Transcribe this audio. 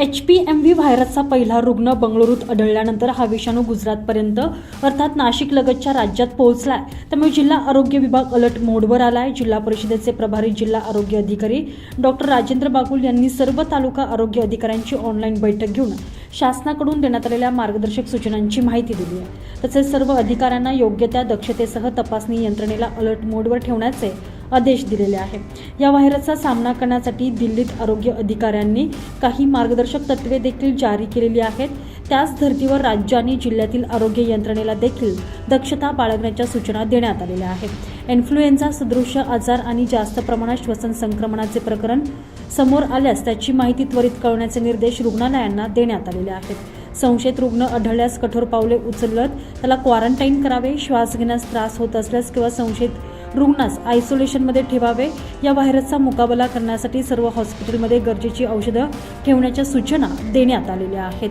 H P M V व्हायरसचा पहिला रुग्ण बंगळुरूत आढळल्यानंतर हा विषाणू गुजरातपर्यंत अर्थात नाशिक लगतच्या राज्यात आहे त्यामुळे जिल्हा आरोग्य विभाग अलर्ट मोडवर आला आहे जिल्हा परिषदेचे प्रभारी जिल्हा आरोग्य अधिकारी डॉक्टर राजेंद्र बागुल यांनी सर्व तालुका आरोग्य अधिकाऱ्यांची ऑनलाईन बैठक घेऊन शासनाकडून देण्यात आलेल्या मार्गदर्शक सूचनांची माहिती दिली आहे. तसेच सर्व अधिकाऱ्यांना योग्य त्या दक्षतेसह तपासणी यंत्रणेला अलर्ट मोडवर ठेवण्याचे आदेश दिलेले आहे या व्हायरसचा सामना करण्यासाठी दिल्लीत आरोग्य अधिकाऱ्यांनी काही मार्गदर्शक तत्वे देखील जारी केलेली आहेत. त्याच धर्तीवर राज्य आणि जिल्ह्यातील आरोग्य यंत्रणेला देखील दक्षता बाळगण्याच्या सूचना देण्यात आलेल्या आहेत. इन्फ्लुएन्झा सदृश आजार आणि जास्त प्रमाणात श्वसन संक्रमणाचे प्रकरण समोर आल्यास त्याची माहिती त्वरित कळवण्याचे निर्देश रुग्णालयांना देण्यात आलेले आहेत. संशयित रुग्ण आढळल्यास कठोर पावले उचलत त्याला क्वारंटाईन करावे श्वास घेण्यास त्रास होत असल्यास किंवा संशयित रुग्णास आयसोलेशनमध्ये ठेवावे या व्हायरसचा मुकाबला करण्यासाठी सर्व हॉस्पिटलमध्ये गरजेची औषधं ठेवण्याच्या सूचना देण्यात आलेल्या आहेत.